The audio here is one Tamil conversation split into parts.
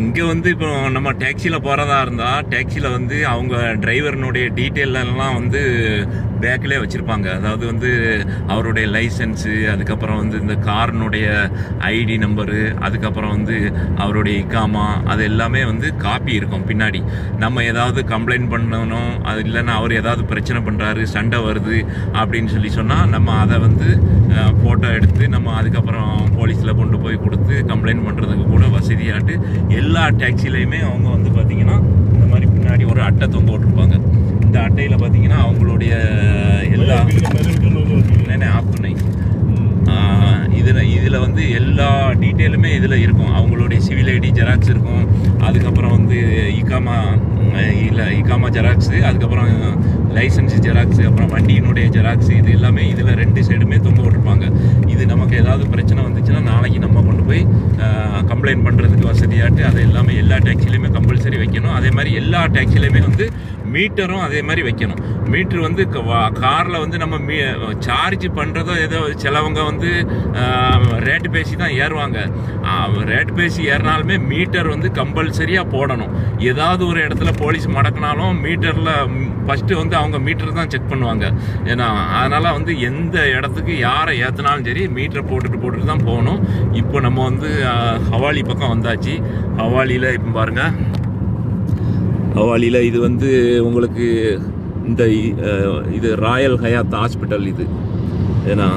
இங்கே வந்து இப்போ நம்ம டேக்ஸியில் போகிறதா இருந்தால் டேக்ஸியில் வந்து அவங்க டிரைவர்னுடைய டீட்டெயில் எல்லாம் வந்து பேக்கிலே வச்சுருப்பாங்க. அதாவது வந்து அவருடைய லைசன்ஸு அதுக்கப்புறம் வந்து இந்த காரினுடைய ஐடி நம்பரு அதுக்கப்புறம் வந்து அவருடைய இக்காமா அது எல்லாமே வந்து காப்பி இருக்கும் பின்னாடி. நம்ம ஏதாவது கம்ப்ளைண்ட் பண்ணணும் அது இல்லைன்னா அவர் ஏதாவது பிரச்சனை பண்ணுறாரு சண்டை வருது அப்படின்னு சொல்லி சொன்னால் நம்ம அதை வந்து ஃபோட்டோ எடுத்து நம்ம அதுக்கப்புறம் போலீஸில் கொண்டு போய் கொடுத்து கம்ப்ளைண்ட் பண்ணுறதுக்கு கூட வசதியாட்டு எல்லா டேக்ஸிலையுமே அவங்க வந்து பார்த்திங்கன்னா இந்த மாதிரி பின்னாடி ஒரு அட்டை தொங்க விட்டுருப்பாங்க இந்த அட்டையில் பார்த்தீங்கன்னா அவங்களுடைய எல்லா ஆஃப் பண்ணி இதில் இதில் வந்து எல்லா டீட்டெயிலுமே இதில் இருக்கும் அவங்களுடைய சிவில் ஐடி ஜெராக்ஸ் இருக்கும் அதுக்கப்புறம் வந்து இகாமா இல்லை இகாமா ஜெராக்ஸு அதுக்கப்புறம் லைசன்ஸ் ஜெராக்ஸு அப்புறம் வண்டியினுடைய ஜெராக்ஸ் இது எல்லாமே இதில் ரெண்டு சைடுமே தொங்க விட்டுருப்பாங்க. இது நமக்கு ஏதாவது பிரச்சனை வந்துச்சுன்னா நாளைக்கு நம்ம கொண்டு போய் கம்ப்ளைண்ட் பண்ணுறதுக்கு வசதியாட்டு அதை எல்லாமே எல்லா டேக்ஸிலையுமே கம்பல்சரி வைக்கணும். அதே மாதிரி எல்லா டேக்ஸிலையுமே வந்து மீட்டரும் அதே மாதிரி வைக்கணும். மீட்ரு வந்து காரில் வந்து நம்ம மீ சார்ஜ் பண்ணுறதோ ஏதோ சிலவங்க வந்து ரேட்டு பேசி தான் ஏறுவாங்க. ரேட் பேசி ஏறினாலுமே மீட்டர் வந்து கம்பல்சரியாக போடணும். ஏதாவது ஒரு இடத்துல போலீஸ் மடக்கினாலும் மீட்டரில் ஃபஸ்ட்டு வந்து அவங்க மீட்டர் தான் செக் பண்ணுவாங்க. ஏன்னா அதனால் வந்து எந்த இடத்துக்கு யாரை ஏற்றினாலும் சரி மீட்டரை போட்டுட்டு போட்டுட்டு தான் போகணும். இப்போ நம்ம வந்து ஹவாலி பக்கம் வந்தாச்சு. ஹவாலியில் இப்போ பாருங்கள் ஹவாலியில் இது வந்து உங்களுக்கு இந்த இது ராயல் ஹயாத் ஹாஸ்பிட்டல் இது. ஏன்னா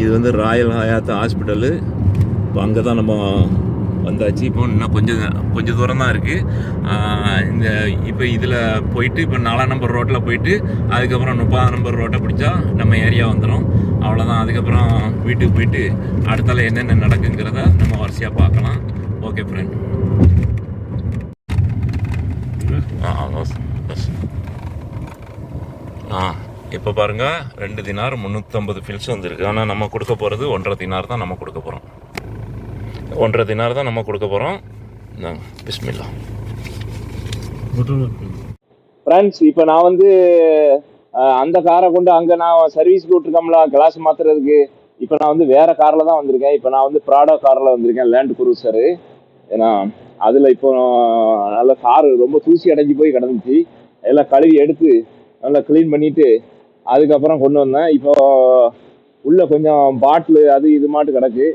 இது வந்து ராயல் ஹயாத் ஹாஸ்பிட்டலு. இப்போ அங்கே தான் நம்ம வந்தாச்சு. இப்போ இன்னும் கொஞ்சம் கொஞ்சம் தூரம் தான் இருக்குது இந்த இப்போ இதில் போயிட்டு இப்போ நாலாம் நம்பர் ரோட்டில் போயிட்டு அதுக்கப்புறம் முப்பதாம் நம்பர் ரோட்டை பிடிச்சா நம்ம ஏரியா வந்துடும் அவ்வளோதான் அதுக்கப்புறம் வீட்டுக்கு போயிட்டு அடுத்தால என்னென்ன நடக்குங்கிறத நம்ம வரிசையாக பார்க்கலாம். ஓகே ஃப்ரெண்ட் ஆ ஆ இப்போ பாருங்கள் ரெண்டு தினார் முந்நூற்றம்பது ஃபில்ஸ் வந்திருக்கு. ஆனால் நம்ம கொடுக்க போகிறது ஒன்றரை தினார் தான் நம்ம கொடுக்க போகிறோம் ஒன்றரை தினார் தான் நம்ம கொடுக்க போகிறோம் இந்தாங்க பிஸ்மில்லா. ஃப்ரெண்ட்ஸ் இப்போ நான் வந்து அந்த காரை கொண்டு அங்கே நான் சர்வீஸ்க்கு விட்டுருக்கோம்ல கிளாஸ் மாற்றுறதுக்கு இப்போ நான் வந்து வேறு காரில் தான் வந்திருக்கேன். இப்போ நான் வந்து ப்ராடோ காரில் வந்திருக்கேன் லேண்ட் குரூசரு ஏன்னா அதில் இப்போ நல்ல காரு ரொம்ப தூசி அடைஞ்சு போய் கிடந்துச்சு. எல்லாம் கழுவி எடுத்து நல்லா க்ளீன் பண்ணிட்டு அதுக்கப்புறம் கொண்டு வந்தேன். இப்போ உள்ள கொஞ்சம் பாட்டிலு அது இது மாட்டு கிடக்கு.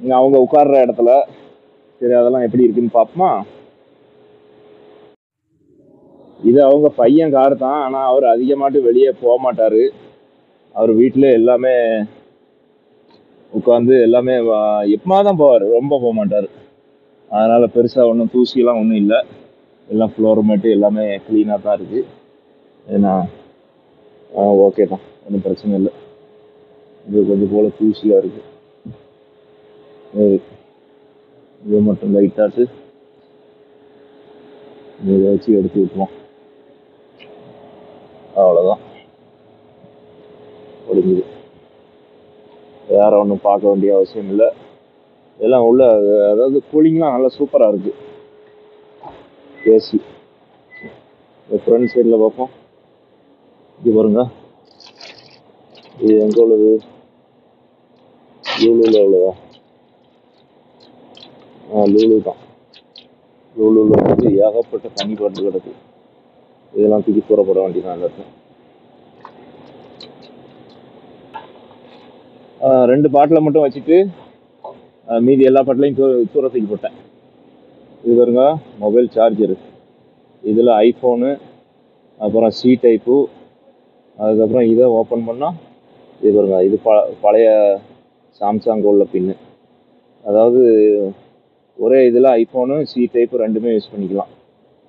இங்கே அவங்க உட்கார்ற இடத்துல. சரி அதெல்லாம் எப்படி இருக்குன்னு பார்ப்போமா? இது அவங்க பையன் கார் தான். ஆனால் அவர் அதிகமாட்டு வெளியே போக மாட்டார். அவர் வீட்டில் எல்லாமே உட்காந்து எல்லாமே எப்பமா தான் போவார் ரொம்ப போக மாட்டார். அதனால் பெருசாக ஒன்றும் தூசியெல்லாம் ஒன்றும் இல்லை. எல்லாம் ஃப்ளோர் மேட்டு எல்லாமே க்ளீனாக தான் இருக்குது ஏன்னா ஓகே தான். ஒன்றும் பிரச்சனை இல்லை. இது கொஞ்சம் போல் தூசியாக இருக்குது இது மட்டும் லைட்டாட்டு இதை வச்சு எடுத்து விட்டுருவோம் அவ்வளோதான் முடிஞ்சுது. வேறு ஒன்றும் பார்க்க வேண்டிய அவசியம் இல்லை. எல்லாம் உள்ள அதாவது கூலிங்லாம் நல்லா சூப்பராக இருக்கு. ஏசி ஃப்ரண்ட் சைடில் பார்ப்போம். இது பாருங்க. இது எங்கே உள்ளது? லூலுவில் உள்ளதா? ஆ லூலு தான். லூலுவில் வந்து ஏகப்பட்ட தண்ணி பாட்டு கிடக்கு. இதெல்லாம் தூக்கி தூரப்பட வேண்டியதான் அந்த ஆஹ் ரெண்டு பாட்டில் மட்டும் வச்சுட்டு மீதி எல்லா பாட்டிலையும் தூர தூர தூக்கி போட்டேன். இது பாருங்க மொபைல் சார்ஜரு இதில் ஐஃபோனு அப்புறம் சி டைப்பு அதுக்கப்புறம் இதை ஓப்பன் பண்ணால் இது பாருங்க இது ப பழைய சாம்சங் உள்ள பின்னு அதாவது ஒரே இதில் ஐஃபோனு சி டைப்பு ரெண்டுமே யூஸ் பண்ணிக்கலாம்.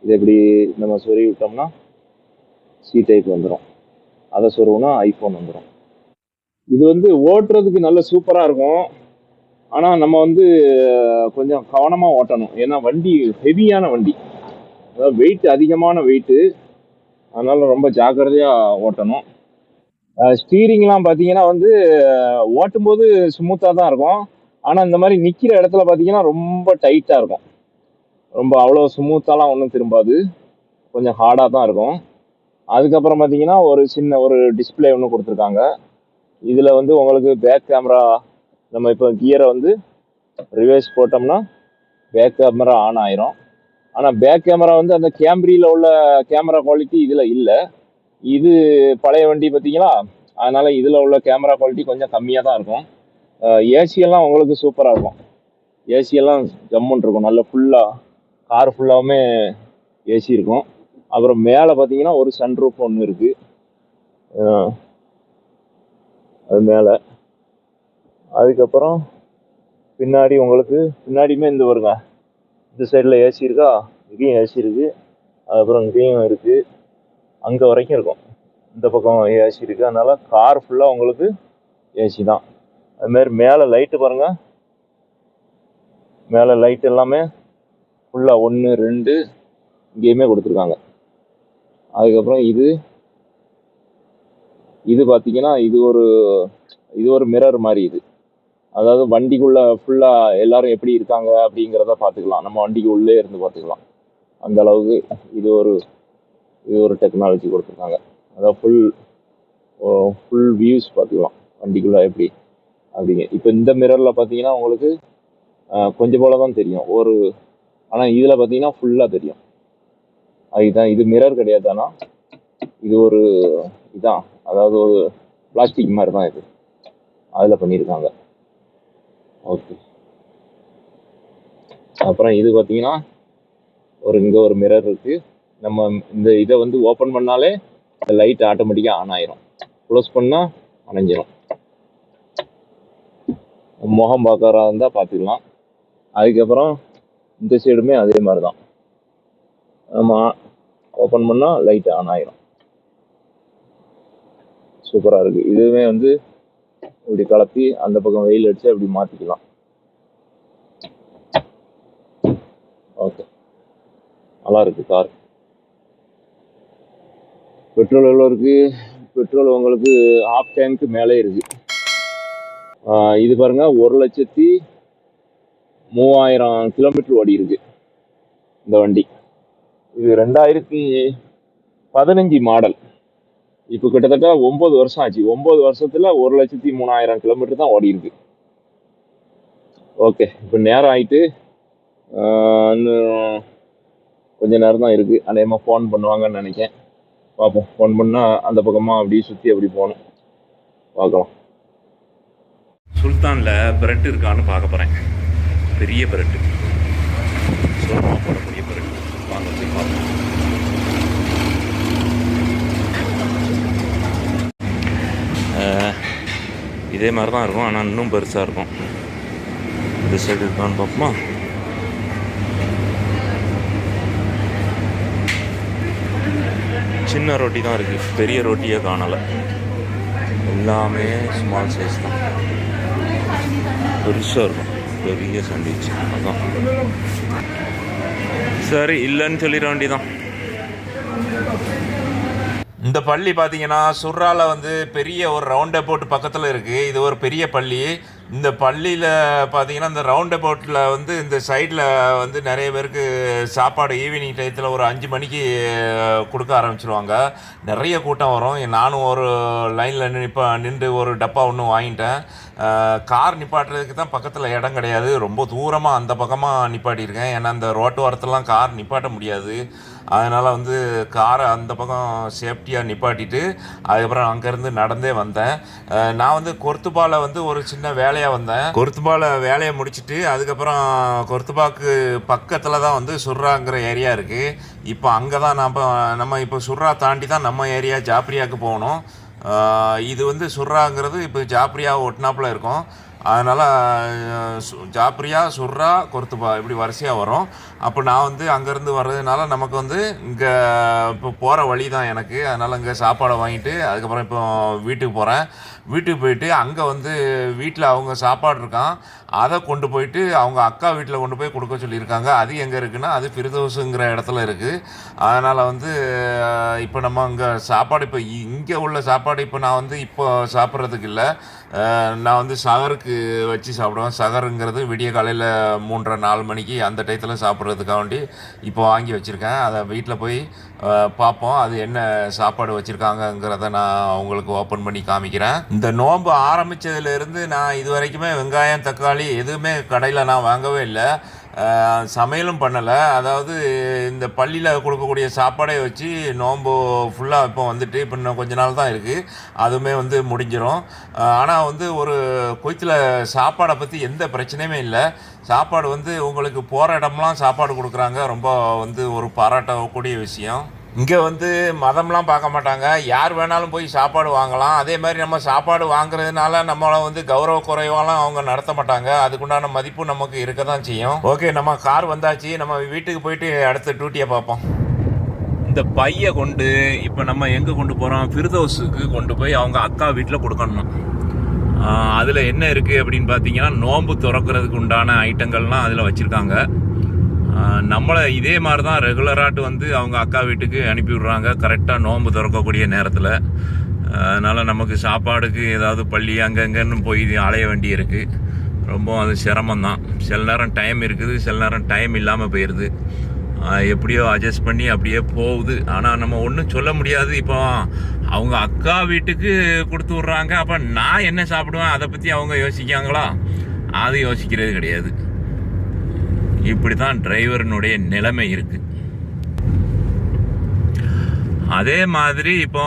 இது இப்படி நம்ம சொருகி விட்டோம்னா சி டைப் வந்துடும் அதை சொருவுனா ஐஃபோன் வந்துடும் இது வந்து ஓட்டுறதுக்கு நல்ல சூப்பராக இருக்கும். ஆனால் நம்ம வந்து கொஞ்சம் கவனமாக ஓட்டணும். ஏன்னா வண்டி ஹெவியான வண்டி. அதாவது வெயிட் அதிகமான வெயிட்டு அதனால் ரொம்ப ஜாக்கிரதையாக ஓட்டணும். ஸ்டீரிங்லாம் பார்த்தீங்கன்னா வந்து ஓட்டும்போது ஸ்மூத்தாக தான் இருக்கும். ஆனால் இந்த மாதிரி நிற்கிற இடத்துல பார்த்தீங்கன்னா ரொம்ப டைட்டாக இருக்கும். ரொம்ப அவ்வளோ ஸ்மூத்தாலாம் ஒன்றும் திரும்பாது. கொஞ்சம் ஹார்டாக தான் இருக்கும். அதுக்கப்புறம் பார்த்தீங்கன்னா ஒரு சின்ன ஒரு டிஸ்பிளே ஒன்று கொடுத்துருக்காங்க. இதில் வந்து உங்களுக்கு பேக் கேமரா நம்ம இப்போ கியரை வந்து ரிவர்ஸ் போட்டோம்னா பேக் கேமரா ஆன் ஆயிரும். ஆனால் பேக் கேமரா வந்து அந்த கேம்ரியில் உள்ள கேமரா குவாலிட்டி இதில் இல்லை. இது பழைய வண்டி பார்த்தீங்களா அதனால் இதில் உள்ள கேமரா குவாலிட்டி கொஞ்சம் கம்மியாக தான் இருக்கும். ஏசியெல்லாம் உங்களுக்கு சூப்பராக இருக்கும். ஏசியெல்லாம் ஜம்முன் ஜம்முன்னு இருக்கும். நல்ல ஃபுல்லாக கார் ஃபுல்லாகவுமே ஏசி இருக்கும். அப்புறம் மேலே பார்த்தீங்கன்னா ஒரு சன்ரூஃப் ஒன்று இருக்குது அது மேலே. அதுக்கப்புறம் பின்னாடி உங்களுக்கு பின்னாடியுமே இந்த வருங்க இந்த சைடில் ஏசி இருக்கா? இங்கேயும் ஏசி இருக்குது அதுக்கப்புறம் இங்கேயும் இருக்குது அங்கே வரைக்கும் இருக்கும். இந்த பக்கம் ஏசி இருக்குது அதனால் கார் ஃபுல்லாக உங்களுக்கு ஏசி தான். அதுமாரி மேலே லைட்டு பாருங்க. மேலே லைட் எல்லாமே ஃபுல்லாக ஒன்று ரெண்டு இங்கேயுமே கொடுத்துருக்காங்க. அதுக்கப்புறம் இது இது பார்த்தீங்கன்னா இது ஒரு இது ஒரு மிரர் மாதிரி இது. அதாவது வண்டிக்குள்ள ஃபுல்லாக எல்லாரும் எப்படி இருக்காங்க அப்படிங்கிறத பார்த்துக்கலாம். நம்ம வண்டிக்கு உள்ளே இருந்து பார்த்துக்கலாம். அந்த அளவுக்கு இது ஒரு இது ஒரு டெக்னாலஜி கொடுத்துருக்காங்க. அதாவது ஃபுல் ஃபுல் வியூஸ் பார்த்துக்கலாம். வண்டிக்குள்ள எப்படி அப்படிங்க இப்போ இந்த மிரரில் பார்த்தீங்கன்னா உங்களுக்கு கொஞ்சம் போல தான் தெரியும். ஒரு ஆனால் இதில் பார்த்தீங்கன்னா ஃபுல்லாக தெரியும். அதுதான் இது மிரர் கிடையாது ஆனால் இது ஒரு இதான். அதாவது ஒரு பிளாஸ்டிக் மாதிரி தான் இது. அதில் பண்ணியிருக்காங்க. ஓகே அப்புறம் இது பார்த்தீங்கன்னா ஒரு இங்கே ஒரு மிரர் இருக்கு. நம்ம இந்த இதை வந்து ஓப்பன் பண்ணாலே இந்த லைட் ஆட்டோமேட்டிக்காக ஆன் ஆயிரும். க்ளோஸ் பண்ணால் அணைஞ்சிரும். முகம் பார்க்கறா இருந்தால் பார்த்துக்கலாம். அதுக்கப்புறம் இந்த சைடுமே அதே மாதிரி தான் நம்ம ஓப்பன் பண்ணால் லைட் ஆன் ஆயிரும். சூப்பராக இருக்குது இதுவுமே வந்து இப்படி கலப்பி அந்த பக்கம் வெயில் அடிச்சு அப்படி மாற்றிக்கலாம் ஓகே. நல்லா இருக்கு கார். பெட்ரோல் எவ்வளோ இருக்கு? பெட்ரோல் உங்களுக்கு ஆஃப் டேங்க்கு மேலே இருக்கு. இது பாருங்க ஒரு லட்சத்தி மூவாயிரம் கிலோமீட்டர் ஓடி இருக்கு. இந்த வண்டி. இது ரெண்டாயிரத்தி பதினஞ்சு மாடல். இப்போ கிட்டத்தட்ட ஒன்பது வருஷம் ஆச்சு. ஒன்பது வருஷத்துல ஒரு லட்சத்தி மூணாயிரம் கிலோமீட்டர் தான் ஓடி இருக்கு. ஓகே இப்போ நேரம் ஆயிட்டு இன்னும் கொஞ்ச நேரம் தான் இருக்கு. அநேகமாக ஃபோன் பண்ணுவாங்கன்னு நினைக்கேன் பார்ப்போம். ஃபோன் பண்ணால் அந்த பக்கமாக அப்படியே சுற்றி அப்படி போகணும். பார்க்கலாம். சுல்தானில் பிரெட் இருக்கான்னு பார்க்க போகிறேன் பெரிய பிரெட்டு சோமா போடக்கூடிய பிரெட் வாங்க போய் பார்ப்போம். இதே மாதிரி தான் இருக்கும் ஆனால் இன்னும் பெருசாக இருக்கும். இந்த சைடு இருக்கான்னு பார்ப்போமா? சின்ன ரொட்டி தான் இருக்குது பெரிய ரொட்டியே காணலை. எல்லாமே ஸ்மால் சைஸ் தான். பெருசாக இருக்கும். பெரிய சாண்ட்விச் அதான். சரி இல்லைன்னு சொல்லிட வேண்டிதான் இந்த பள்ளி பார்த்தீங்கன்னா சுர்ரால வந்து பெரிய ஒரு ரவுண்ட் அபவுட் பக்கத்தில் இருக்குது இது ஒரு பெரிய பள்ளி. இந்த பள்ளியில் பார்த்தீங்கன்னா இந்த ரவுண்ட் அபவுட்டில் வந்து இந்த சைடில் வந்து நிறைய பேருக்கு சாப்பாடு ஈவினிங் டயத்தில் ஒரு அஞ்சு மணிக்கு கொடுக்க ஆரம்பிச்சிருவாங்க. நிறைய கூட்டம் வரும். நானும் ஒரு லைனில் நிப்ப நின்று ஒரு டப்பா ஒன்று வாங்கிட்டேன். கார் நிப்பாட்டுறதுக்கு தான் பக்கத்தில் இடம் கிடையாது. ரொம்ப தூரமாக அந்த பக்கமாக நிப்பாட்டியிருக்கேன். ஏன்னா அந்த ரோட்டு ஓரத்துலலாம் கார் நிப்பாட்ட முடியாது. அதனால் வந்து காரை அந்த பக்கம் சேஃப்டியாக நிப்பாட்டிட்டு அதுக்கப்புறம் அங்கேருந்து நடந்தே வந்தேன். நான் வந்து கொர்த்துபால வந்து ஒரு சின்ன வேலையாக வந்தேன். கொர்த்துபால வேலையை முடிச்சுட்டு அதுக்கப்புறம் கொர்த்துபாக்கு பக்கத்தில் தான் வந்து சுர்ராங்கிற ஏரியா இருக்குது இப்போ அங்கே தான் நம்ம நம்ம இப்போ சுர்ரா தாண்டி தான் நம்ம ஏரியா ஜாப்ரியாவுக்கு போகணும். இது வந்து சுர்ராங்கிறது இப்போ ஜாப்ரியா ஒட்டினாப்புல இருக்கும். அதனால் ஜாப்ரியா சுர்ரா கொர்த்துபா இப்படி வரிசையாக வரும். அப்போ நான் வந்து அங்கேருந்து வர்றதுனால நமக்கு வந்து இங்கே இப்போ போகிற வழி தான் எனக்கு. அதனால் இங்கே சாப்பாடை வாங்கிட்டு அதுக்கப்புறம் இப்போ வீட்டுக்கு போகிறேன் வீட்டுக்கு போயிட்டு அங்கே வந்து வீட்டில் அவங்க சாப்பாடு இருக்கான் அதை கொண்டு போயிட்டு அவங்க அக்கா வீட்டில் கொண்டு போய் கொடுக்க சொல்லியிருக்காங்க. அது எங்கே இருக்குன்னா அது பிரிதோசுங்கிற இடத்துல இருக்குது அதனால் வந்து இப்போ நம்ம அங்கே சாப்பாடு இப்போ இங்கே உள்ள சாப்பாடு இப்போ நான் வந்து இப்போ சாப்பிட்றதுக்கு இல்லை. நான் வந்து சகருக்கு வச்சு சாப்பிடுவேன். சகருங்கிறது விடிய காலையில் மூன்றரை நாலு மணிக்கு அந்த டயத்தில் சாப்பிட்றதுக்காக வேண்டி இப்போ வாங்கி வச்சுருக்கேன். அதை வீட்டில் போய் பார்ப்போம். அது என்ன சாப்பாடு வச்சுருக்காங்கங்கிறத நான் அவங்களுக்கு ஓப்பன் பண்ணி காமிக்கிறேன். இந்த நோன்பு ஆரம்பித்ததுலேருந்து நான் இது வரைக்குமே வெங்காயம் தக்காளி எதுவுமே கடையில் நான் வாங்கவே இல்லை. சமையலும் பண்ணலை. அதாவது இந்த பள்ளியில் கொடுக்கக்கூடிய சாப்பாடே வச்சு நோன்பு ஃபுல்லாக இப்போ வந்துட்டு இப்போ இன்னும் கொஞ்ச நாள் தான் இருக்குது அதுவுமே வந்து முடிஞ்சிடும் ஆனால் வந்து ஒரு குவைத்தில் சாப்பாடை பற்றி எந்த பிரச்சனையுமே இல்லை. சாப்பாடு வந்து உங்களுக்கு போகிற இடம்லாம் சாப்பாடு கொடுக்குறாங்க. ரொம்ப வந்து ஒரு பாராட்டக்கூடிய விஷயம். இங்கே வந்து மதம்லாம் பார்க்க மாட்டாங்க. யார் வேணாலும் போய் சாப்பாடு வாங்கலாம். அதே மாதிரி நம்ம சாப்பாடு வாங்குறதுனால நம்மளை வந்து கௌரவ குறைவாலாம் அவங்க நடத்த மாட்டாங்க. அதுக்குண்டான மதிப்பு நமக்கு இருக்க தான் செய்யும். ஓகே நம்ம கார் வந்தாச்சு. நம்ம வீட்டுக்கு போயிட்டு அடுத்த டியூட்டியை பார்ப்போம். இந்த பையை கொண்டு இப்போ நம்ம எங்கே கொண்டு போகிறோம் ஃபிர்தோஸுக்கு கொண்டு போய் அவங்க அக்கா வீட்டில் கொடுக்கணும். அதில் என்ன இருக்குது அப்படின்னு பார்த்தீங்கன்னா நோன்பு திறக்கிறதுக்கு உண்டான ஐட்டங்கள்லாம் அதில் வச்சுருக்காங்க. நம்மளை இதே மாதிரி தான் ரெகுலராட்டு வந்து அவங்க அக்கா வீட்டுக்கு அனுப்பி விடுறாங்க. கரெக்டாக நோன்பு திறக்கக்கூடிய நேரத்தில். அதனால் நமக்கு சாப்பாடுக்கு ஏதாவது பள்ளி அங்கங்கன்னு போய் அலைய வேண்டி இருக்குது ரொம்ப அது சிரமந்தான் சில நேரம் டைம் இருக்குது சில நேரம் டைம் இல்லாமல் போயிடுது எப்படியோ அட்ஜஸ்ட் பண்ணி அப்படியே போகுது. ஆனால் நம்ம ஒன்றும் சொல்ல முடியாது. இப்போ அவங்க அக்கா வீட்டுக்கு கொடுத்து விட்றாங்க. அப்போ நான் என்ன சாப்பிடுவேன்? அதை பற்றி அவங்க யோசிக்காங்களா? அது யோசிக்கிறது கிடையாது. இப்படி தான் டிரைவரினுடைய நிலைமை இருக்குது அதே மாதிரி இப்போ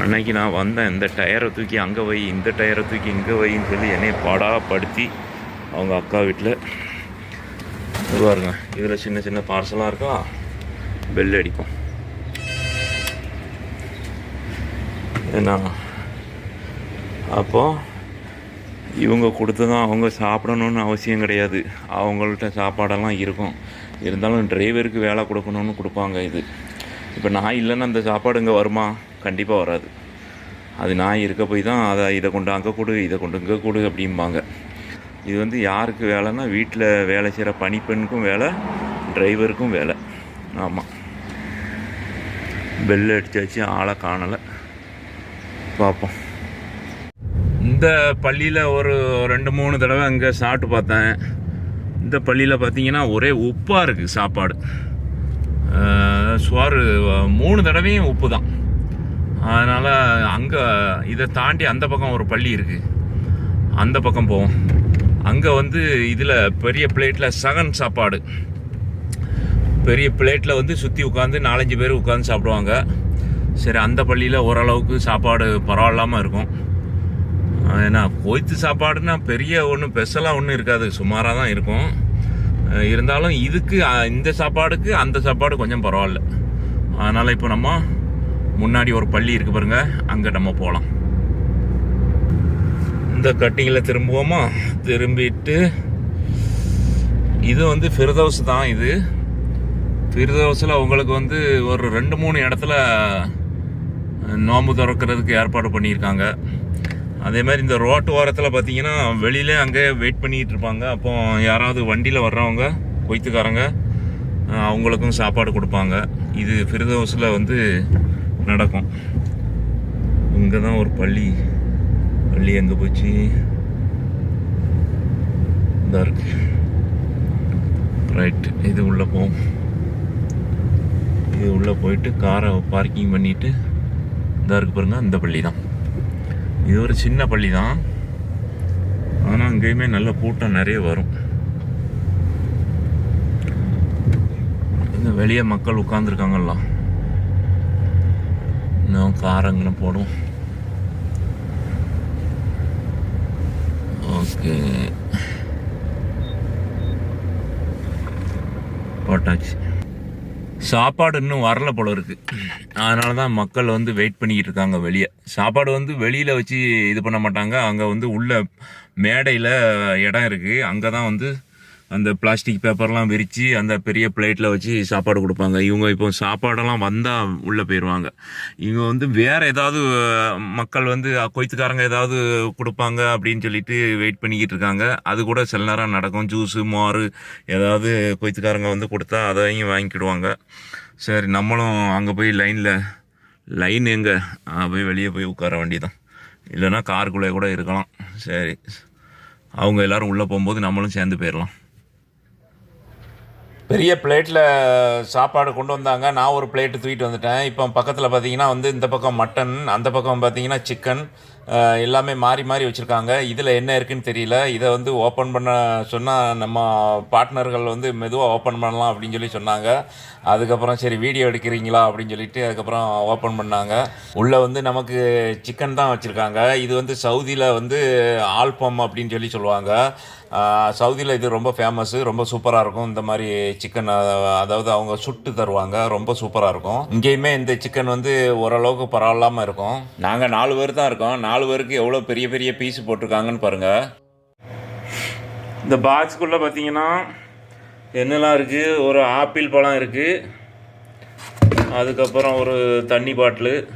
அன்னைக்கு நான் வந்தேன். இந்த டயரை தூக்கி அங்கே வை இந்த டயரை தூக்கி இங்கே வைன்னு சொல்லி என்னை பாடாப்படுத்தி அவங்க அக்கா வீட்டில் பாருங்க இதில் சின்ன சின்ன பார்சலாக இருக்கா? பெல் அடிக்கும் ஏன்னா அப்போது இவங்க கொடுத்து தான் அவங்க சாப்பிடணும்னு அவசியம் கிடையாது. அவங்கள்ட்ட சாப்பாடெல்லாம் இருக்கும். இருந்தாலும் டிரைவருக்கு வேலை கொடுக்கணும்னு கொடுப்பாங்க இது. இப்போ நான் இல்லைன்னா அந்த சாப்பாடு இங்கே வருமா? கண்டிப்பாக வராது. அது நான் இருக்க போய் தான் அதை இதை கொண்டு அங்கே கொடு இதை கொண்டு இங்கே கொடு அப்படிம்பாங்க. இது வந்து யாருக்கு வேலைன்னா வீட்டில் வேலை செய்கிற பணிப்பெண்ணுக்கும் வேலை டிரைவருக்கும் வேலை. ஆமாம் பெல் அடித்தாச்சு ஆளை காணலை. பார்ப்போம். இந்த பள்ளியில் ஒரு ரெண்டு மூணு தடவை அங்கே சாப்பிட்டு பார்த்தேன். இந்த பள்ளியில் பார்த்தீங்கன்னா ஒரே உப்பாக இருக்குது சாப்பாடு. சுவாறு மூணு தடவையும் உப்பு தான். அதனால் அங்கே இதை தாண்டி அந்த பக்கம் ஒரு பள்ளி இருக்குது அந்த பக்கம் போவோம். அங்கே வந்து இதில் பெரிய பிளேட்டில் சகன் சாப்பாடு. பெரிய பிளேட்டில் வந்து சுற்றி உட்காந்து நாலஞ்சு பேர் உட்காந்து சாப்பிடுவாங்க. சரி அந்த பள்ளியில் ஓரளவுக்கு சாப்பாடு பரவாயில்லாமல் இருக்கும். ஏன்னா கோய்த்து சாப்பாடுனா பெரிய ஒன்றும் ஸ்பெஷலாக ஒன்றும் இருக்காது. சுமாராக தான் இருக்கும் இருந்தாலும் இதுக்கு இந்த சாப்பாடுக்கு அந்த சாப்பாடு கொஞ்சம் பரவாயில்ல. அதனால் இப்போ நம்ம முன்னாடி ஒரு பள்ளி இருக்கு பாருங்க. அங்கே நம்ம போகலாம் இந்த கட்டிங்கில் திரும்புவோமா? திரும்பிட்டு இது வந்து ஃபிர்தவுஸ் தான் இது. ஃபிர்தவுஸில் உங்களுக்கு வந்து ஒரு ரெண்டு மூணு இடத்துல நோம்பு திறக்கிறதுக்கு ஏற்பாடு பண்ணியிருக்காங்க. அதே மாதிரி இந்த ரோட்டு ஓரத்தில் பார்த்தீங்கன்னா வெளியிலே அங்கே வெயிட் பண்ணிட்டு இருப்பாங்க. அப்போ யாராவது வண்டியில் வர்றவங்க கொய்த்துக்காரங்க அவங்களுக்கும் சாப்பாடு கொடுப்பாங்க. இது ஃபிர்தவுஸில் வந்து நடக்கும். இங்கே தான் ஒரு பள்ளி. பள்ளி எங்கே போச்சு? இதாக இருக்கு. ரைட் இது உள்ளே போவோம். இது உள்ளே போயிட்டு காரை பார்க்கிங் பண்ணிவிட்டு இதாக இருக்கு பாருங்கள் அந்த பள்ளி தான் இது ஒரு சின்ன பள்ளி தான் ஆனால் அங்கேயுமே நல்ல கூட்டம் நிறைய வரும். இந்த வெளியே மக்கள் உட்காந்துருக்காங்கல்லாம் இன்னும் கார் போடும். ஓகே. போட்டாச்சு. சாப்பாடு இன்னும் வரல போல இருக்கு. அதனால தான் மக்கள் வந்து வெயிட் பண்ணிக்கிட்டு இருக்காங்க வெளியே. சாப்பாடு வந்து வெளியில் வச்சு இது பண்ண மாட்டாங்க. அங்கே வந்து உள்ள மேடையில் இடம் இருக்குது அங்கே தான் வந்து அந்த பிளாஸ்டிக் பேப்பர்லாம் விரித்து அந்த பெரிய பிளேட்டில் வச்சு சாப்பாடு கொடுப்பாங்க. இவங்க இப்போ சாப்பாடெல்லாம் வந்தால் உள்ளே போயிடுவாங்க இவங்க வந்து வேறு ஏதாவது மக்கள் வந்து கொய்த்துக்காரங்க ஏதாவது கொடுப்பாங்க அப்படின்னு சொல்லிட்டு வெயிட் பண்ணிக்கிட்டு இருக்காங்க. அது கூட சில நேரம் நடக்கும். ஜூஸு மாறு ஏதாவது கொய்த்துக்காரங்க வந்து கொடுத்தா அதையும் வாங்கிக்கிடுவாங்க. சரி நம்மளும் அங்கே போய் லைனில் லைன் எங்கே? போய் வெளியே போய் உட்கார வேண்டியதான் இல்லைன்னா காருக்குள்ளே கூட இருக்கலாம். சரி. அவங்க எல்லாரும் உள்ளே போகும்போது நம்மளும் சேர்ந்து போயிடலாம் பெரிய பிளேட்டில் சாப்பாடு கொண்டு வந்தாங்க. நான் ஒரு பிளேட்டு தூக்கிட்டு வந்துட்டேன். இப்போ பக்கத்தில் பார்த்தீங்கன்னா வந்து இந்த பக்கம் மட்டன் அந்த பக்கம் பார்த்தீங்கன்னா சிக்கன் எல்லாமே மாறி மாறி வச்சுருக்காங்க. இதில் என்ன இருக்குன்னு தெரியல. இதை வந்து ஓப்பன் பண்ண சொன்னால் நம்ம பார்ட்னர்கள் வந்து மெதுவாக ஓப்பன் பண்ணலாம் அப்படின்னு சொல்லி சொன்னாங்க. அதுக்கப்புறம் சரி வீடியோ எடுக்கிறீங்களா அப்படின்னு சொல்லிட்டு அதுக்கப்புறம் ஓப்பன் பண்ணாங்க. உள்ளே வந்து நமக்கு சிக்கன் தான் வச்சுருக்காங்க. இது வந்து சவுதியில் வந்து ஆல்பம் அப்படின்னு சொல்லி சொல்லுவாங்க. சவுதியில் இது ரொம்ப ஃபேமஸ்ஸு ரொம்ப சூப்பராக இருக்கும். இந்த மாதிரி சிக்கன் அதாவது அவங்க சுட்டு தருவாங்க. ரொம்ப சூப்பராக இருக்கும். இங்கேயுமே இந்த சிக்கன் வந்து ஓரளவுக்கு பரவாயில்லாமல் இருக்கும். நாங்கள் நாலு பேர் தான் இருக்கோம். நாலு பேருக்கு எவ்வளோ பெரிய பெரிய பீஸ் போட்டிருக்காங்கன்னு பாருங்கள் இந்த பாக்ஸ்க்குள்ளே பார்த்தீங்கன்னா என்னெல்லாம் இருக்குது ஒரு ஆப்பிள் பழம் இருக்குது அதுக்கப்புறம் ஒரு தண்ணி பாட்டிலு.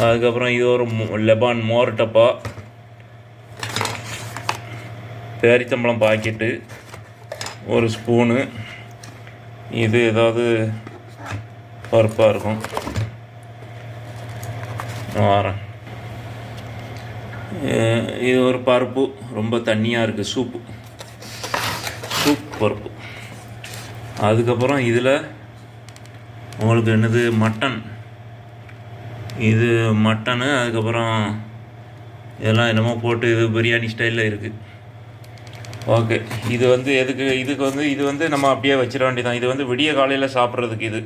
அதுக்கப்புறம் இது ஒரு மோ- லெபான் மோர் டப்பா. பேரித்தம்பழம் பாக்கெட்டு ஒரு ஸ்பூனு. இது ஏதாவது பருப்பாக இருக்கும். வரேன். இது ஒரு பருப்பு. ரொம்ப தண்ணியாக இருக்குது சூப்பு. சூப் பருப்பு. அதுக்கப்புறம் இதில் உங்களுக்கு என்னது? மட்டன். இது மட்டனு அதுக்கப்புறம் இதெல்லாம் என்னமோ போட்டு இது பிரியாணி ஸ்டைலில் இருக்குது ஓகே. இது வந்து எதுக்கு இதுக்கு வந்து இது வந்து நம்ம அப்படியே வச்சிட வேண்டியதான் இது வந்து விடிய காலையில் சாப்பிட்றதுக்கு இது.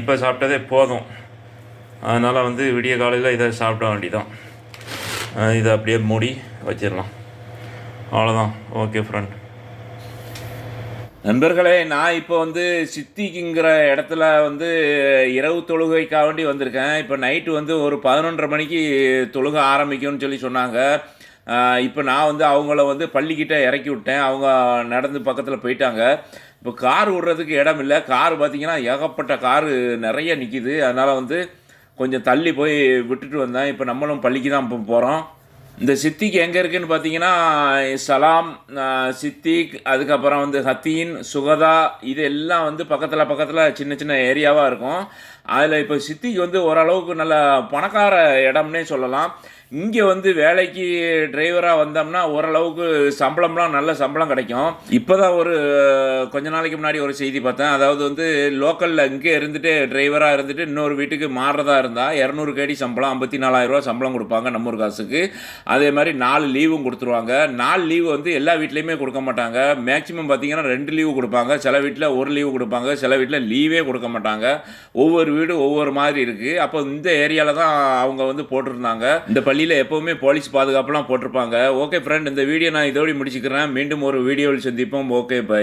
இப்போ சாப்பிட்டதே போதும். அதனால் வந்து விடிய காலையில் இதை சாப்பிட வேண்டியதான் இதை அப்படியே மூடி வச்சிடலாம். அவ்வளோதான் ஓகே ஃப்ரெண்ட் நண்பர்களே நான் இப்போ வந்து சித்திக்குங்கிற இடத்துல வந்து இரவு தொழுகைக்காக வேண்டி வந்திருக்கேன். இப்போ நைட்டு வந்து ஒரு பதினொன்றரை மணிக்கு தொழுக ஆரம்பிக்கும்னு சொல்லி சொன்னாங்க. இப்போ நான் வந்து அவங்கள வந்து பள்ளிக்கிட்ட இறக்கி விட்டேன். அவங்க நடந்து பக்கத்தில் போயிட்டாங்க. இப்போ கார் விடுறதுக்கு இடம் இல்லை. கார் பார்த்திங்கன்னா ஏகப்பட்ட காரு நிறைய நிற்கிது அதனால் வந்து கொஞ்சம் தள்ளி போய் விட்டுட்டு வந்தேன். இப்போ நம்மளும் பள்ளிக்கு தான் இப்போ போகிறோம் இந்த சித்திக்கு எங்கே இருக்குதுன்னு பார்த்தீங்கன்னா சலாம் சித்திக் அதுக்கப்புறம் வந்து ஹத்தீன் சுகதா இது எல்லாம் வந்து பக்கத்தில் பக்கத்தில் சின்ன சின்ன ஏரியாவாக இருக்கும். அதில் இப்போ சித்திக்கு வந்து ஓரளவுக்கு நல்ல பணக்கார இடம்னே சொல்லலாம். இங்கே வந்து வேலைக்கு டிரைவராக வந்தோம்னா ஓரளவுக்கு சம்பளம்லாம் நல்ல சம்பளம் கிடைக்கும். இப்போ தான் ஒரு கொஞ்ச நாளைக்கு முன்னாடி ஒரு செய்தி பார்த்தேன். அதாவது வந்து லோக்கலில் இங்கே இருந்துட்டு டிரைவராக இருந்துட்டு இன்னொரு வீட்டுக்கு மாறுறதா இருந்தால் இரநூறு கேடி சம்பளம் ஐம்பத்தி நாலாயிரரூவா சம்பளம் கொடுப்பாங்க நம்ம ஒரு காசுக்கு. அதே மாதிரி நாலு லீவும் கொடுத்துருவாங்க. நாலு லீவு வந்து எல்லா வீட்லேயுமே கொடுக்க மாட்டாங்க. மேக்ஸிமம் பார்த்தீங்கன்னா ரெண்டு லீவு கொடுப்பாங்க. சில வீட்டில் ஒரு லீவு கொடுப்பாங்க. சில வீட்டில் லீவே கொடுக்க மாட்டாங்க. ஒவ்வொரு வீடு ஒவ்வொரு மாதிரி இருக்குது அப்போ இந்த ஏரியாவில் தான் அவங்க வந்து போட்டிருந்தாங்க. இந்த பள்ளி பள்ளியில் எப்போவுமே போலீஸ் பாதுகாப்புலாம் போட்டிருப்பாங்க. ஓகே ஃப்ரெண்ட் இந்த வீடியோ நான் இதோடு முடிச்சுக்கிறேன். மீண்டும் ஒரு வீடியோவில் சந்திப்போம். Okay bye